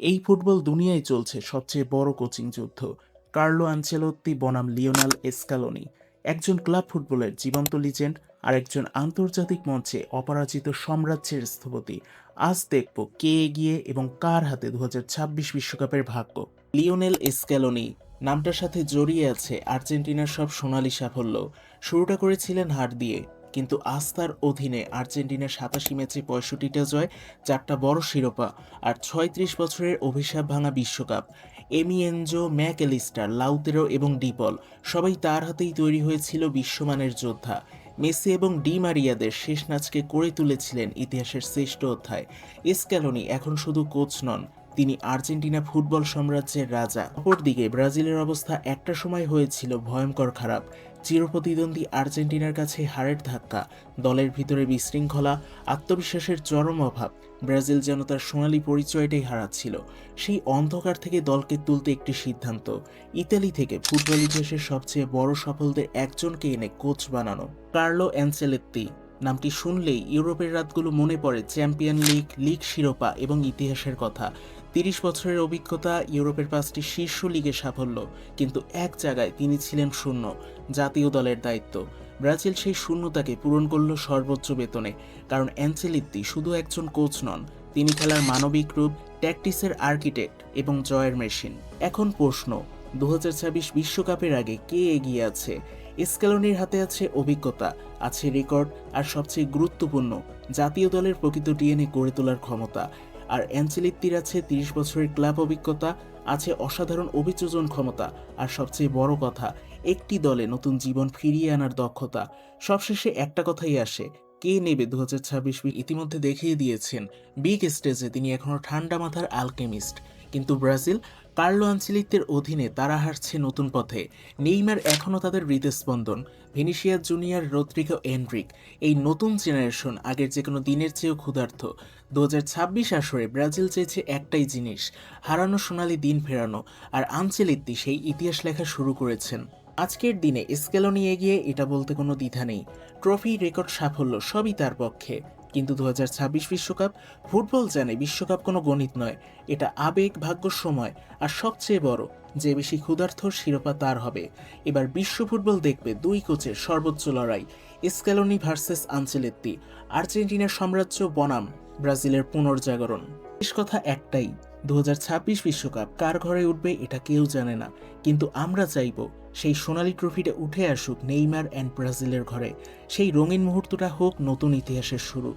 এই ফুটবল দুনিয়ায় চলছে সবচেয়ে বড় কোচিং যুদ্ধ। কার্লো আনচেলত্তি, বনাম লিওনাল এসকালোনি, একজন ক্লাব ফুটবলের জীবন্ত লিজেন্ড আর একজন আন্তর্জাতিক মঞ্চে অপরাজিত সাম্রাজ্যের স্থপতি। আজ দেখব কে এগিয়ে এবং কার হাতে দু বিশ্বকাপের ভাগ্য। লিওনেল এসকালোনি, নামটার সাথে জড়িয়ে আছে আর্জেন্টিনার সব সোনালি সাফল্য। শুরুটা করেছিলেন হার দিয়ে। কিন্তু আস্থার অধীনে আর্জেন্টিনার সাতাশি ম্যাচে পঁয়ষট্টিটা জয়, চারটা বড় শিরোপা আর ছয়ত্রিশ বছরের অভিশাপ ভাঙা বিশ্বকাপ। এমিয়েনজো, ম্যাকএলিস্টার, লাউতেরো এবং ডিপল সবাই তার হাতেই তৈরি হয়েছিল বিশ্বমানের যোদ্ধা। মেসি এবং ডি মারিয়াদের শেষ নাচকে করে তুলেছিলেন ইতিহাসের শ্রেষ্ঠ অধ্যায়। এসক্যালোনি এখন শুধু কোচ নন তিনি আর্জেন্টিনা ফুটবল সাম্রাজ্যের রাজা। অপরদিকে ব্রাজিলের অবস্থা একটা সময় হয়েছিল ভয়ঙ্কর খারাপ। চিরপ্রতিদ্বন্দ্বী আর্জেন্টিনার কাছে হারের ধাক্কা, দলের ভিতরে বিশৃঙ্খলা, আত্মবিশ্বাসের চরম অভাব, ব্রাজিল যেন তার সোনালী পরিচয়টাই হারাচ্ছিল। সেই অন্ধকার থেকে দলকে তুলতে একটি সিদ্ধান্ত, ইতালি থেকে ফুটবল ইতিহাসের সবচেয়ে বড় সফলদের একজনকে এনে কোচ বানানো। কার্লো অ্যানসেলেত্তি নামটি শুনলেই ইউরোপের রাতগুলো মনে পড়ে চ্যাম্পিয়ন লিগ লিগ শিরোপা এবং ইতিহাসের কথা। তিরিশ বছরের অভিজ্ঞতা ইউরোপের পাঁচটি শীর্ষ লিগের সাফল্য, কিন্তু এক জায়গায় তিনি ছিলেন শূন্য, জাতীয় দলের দায়িত্ব। ব্রাজিল সেই শূন্যতাকে পূরণ করল সর্বোচ্চ বেতনে, কারণ অ্যাঞ্চেলিত্তি শুধু একজন কোচ নন, তিনি খেলার মানবিক রূপ, ট্যাকটিসের আর্কিটেক্ট এবং জয়ের মেশিন। এখন প্রশ্ন দু বিশ্বকাপের আগে কে এগিয়ে আছে? স্কেলনির হাতে আছে অভিজ্ঞতা, আছে রেকর্ড, আর সবচেয়ে গুরুত্বপূর্ণ, জাতীয় দলের প্রকৃত ডিএনএ গড়ে তোলার ক্ষমতা। আর অ্যাঞ্চেলিত্তির আছে তিরিশ বছরের ক্লাব অভিজ্ঞতা, আছে অসাধারণ অভিযোজন ক্ষমতা, আর সবচেয়ে বড় কথা, একটি দলে নতুন জীবন ফিরিয়ে আনার দক্ষতা। সবশেষে একটা কথাই আসে, কে নেবে দু হাজার ছাব্বিশ ইতিমধ্যে দেখিয়ে দিয়েছেন, বিগ স্টেজে তিনি এখনও ঠান্ডা মাথার আলকেমিস্ট। কিন্তু ব্রাজিল কার্লো আঞ্চলিকদের অধীনে তারা হারছে নতুন পথে। নেইমার এখনও তাদের হৃদস্পন্দন। ভেনিসিয়া জুনিয়র রদ্রিগো এনরিক, এই নতুন জেনারেশন আগের যে কোনো দিনের চেয়েও ক্ষুধার্ত। দু ছাব্বিশ আসরে ব্রাজিল চেয়েছে একটাই জিনিস, হারানো সোনালি দিন ফেরানো, আর আঞ্চলিত্তি সেই ইতিহাস লেখা শুরু করেছেন। আজকের দিনে স্কেলনি এগিয়ে এটা বলতে কোনো দ্বিধা নেই। ট্রফি, রেকর্ড, সাফল্য সবই তার পক্ষে। কিন্তু দু বিশ্বকাপ ফুটবল জানে বিশ্বকাপ কোনো গণিত নয়। এটা আবেগ, ভাগ্য, সময়, আর সবচেয়ে বড়, যে বেশি ক্ষুধার্থ শিরোপা তার হবে। এবার বিশ্ব ফুটবল দেখবে দুই কোচের সর্বোচ্চ লড়াই স্ক্যালোনি ভার্সেস আঞ্চেলেত্তি, আর্জেন্টিনার সাম্রাজ্য বনাম, ব্রাজিলের পুনর্জাগরণ। শেষ কথা একটাই দু বিশ্বকাপ কার ঘরে উঠবে এটা কেউ জানে না। কিন্তু আমরা চাইব সেই সোনালি ট্রফিটা উঠে আসুক নেইমার অ্যান্ড ব্রাজিলের ঘরে। সেই রঙিন মুহূর্তটা হোক নতুন ইতিহাসের শুরু।